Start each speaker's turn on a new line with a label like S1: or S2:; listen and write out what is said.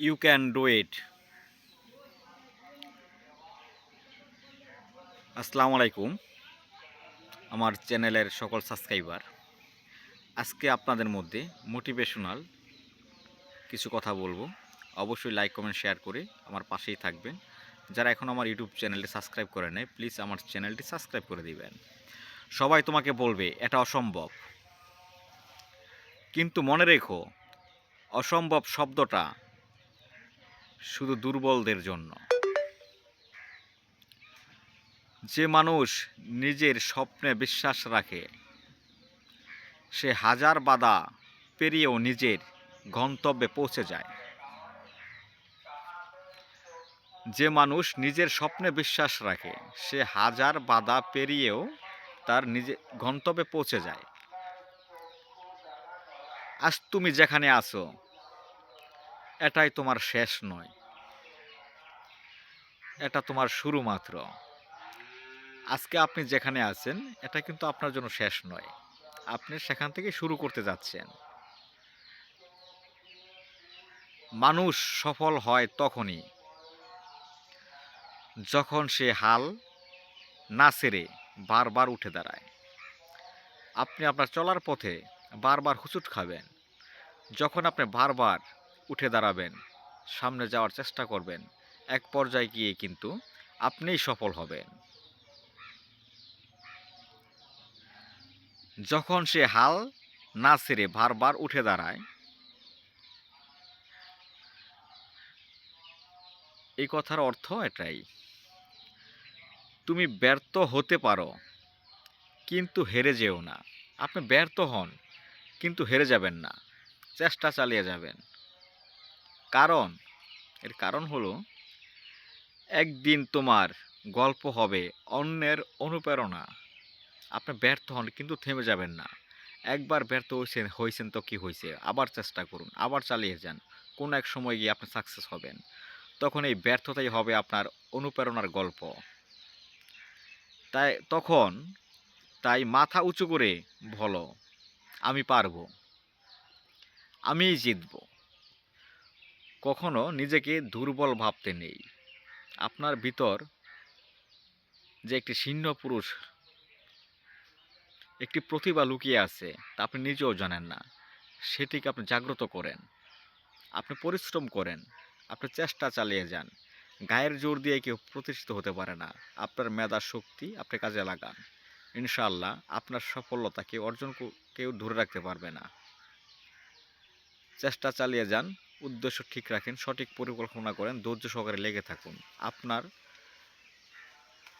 S1: you can do it. আসসালামু আলাইকুম আমার চ্যানেলের সকল সাবস্ক্রাইবার আজকে আপনাদের মধ্যে মোটিভেশনাল কিছু কথা বলব অবশ্যই লাইক কমেন্ট শেয়ার করে আমার পাশেই থাকবেন যারা এখন আমার ইউটিউব চ্যানেলটি সাবস্ক্রাইব করে নেয় প্লিজ আমার চ্যানেলটি সাবস্ক্রাইব করে দিবেন সবাই তোমাকে বলবে এটা অসম্ভব কিন্তু মনে রেখো অসম্ভব শব্দটা শুধু দুর্বলদের জন্য। যে মানুষ নিজের স্বপ্নে বিশ্বাস রাখে, সে হাজার বাধা পেরিয়েও নিজের গন্তব্যে পৌঁছে যায়। যে মানুষ নিজের স্বপ্নে বিশ্বাস রাখে, সে হাজার বাধা পেরিয়েও তার নিজে গন্তব্যে পৌঁছে যায়। আজ তুমি যেখানে আছো এটাই তোমার শেষ নয়। এটা তোমার শুরু মাত্র। আজকে আপনি যেখানে আছেন, এটা কিন্তু আপনার জন্য শেষ নয়। আপনি সেখান থেকে শুরু করতে যাচ্ছেন। মানুষ সফল হয় তখনই যখন সে হাল না সেরে বারবার উঠে দাঁড়ায়। আপনি আপনার চলার পথে বারবার হুচুট খাবেন। যখন আপনি বারবার উঠে দাঁড়াবেন, সামনে যাওয়ার চেষ্টা করবেন, এক পর্যায়ে গিয়ে কিন্তু আপনিই সফল হবেন। যখন সে হাল না ছেড়ে বারবার উঠে দাঁড়ায়, এই কথার অর্থ এটাই, তুমি ব্যর্থ হতে পারো, কিন্তু হেরে যেও না। আপনি ব্যর্থ হন, কিন্তু হেরে যাবেন না, চেষ্টা চালিয়ে যাবেন। কারণ, এর কারণ হলো, একদিন তোমার গল্প হবে অন্যের অনুপ্রেরণা। আপনি ব্যর্থ হন কিন্তু থেমে যাবেন না। একবার ব্যর্থ হয়েছেন হয়েছেন তো কী হয়েছে আবার চেষ্টা করুন, আবার চালিয়ে যান। কোনো এক সময় গিয়ে আপনি সাকসেস হবেন। তখন এই ব্যর্থতাই হবে আপনার অনুপ্রেরণার গল্প। তাই তখন, তাই মাথা উঁচু করে বলো, আমি পারব। আমিই জিতব। কখনো নিজেকে দুর্বল ভাবতে নেই। আপনার ভিতর যে একটি ছিন্ন পুরুষ, একটি প্রতিভা লুকিয়ে আছে, তা আপনি নিজেও জানেন না। সেটিকে আপনি জাগ্রত করেন। আপনি পরিশ্রম করেন। আপনি চেষ্টা চালিয়ে যান। গায়ের জোর দিয়ে কেউ প্রতিষ্ঠিত হতে পারে না। আপনার মেধা, শক্তি আপনি কাজে লাগান। ইনশাআল্লাহ আপনার সফলতা কেউ অর্জন কেউ ধরে রাখতে পারবে না। চেষ্টা চালিয়ে যান। উদ্দেশ্য ঠিক রাখেন সঠিক পরিকল্পনা করেন ধৈর্য সহকারে লেগে থাকুন। আপনার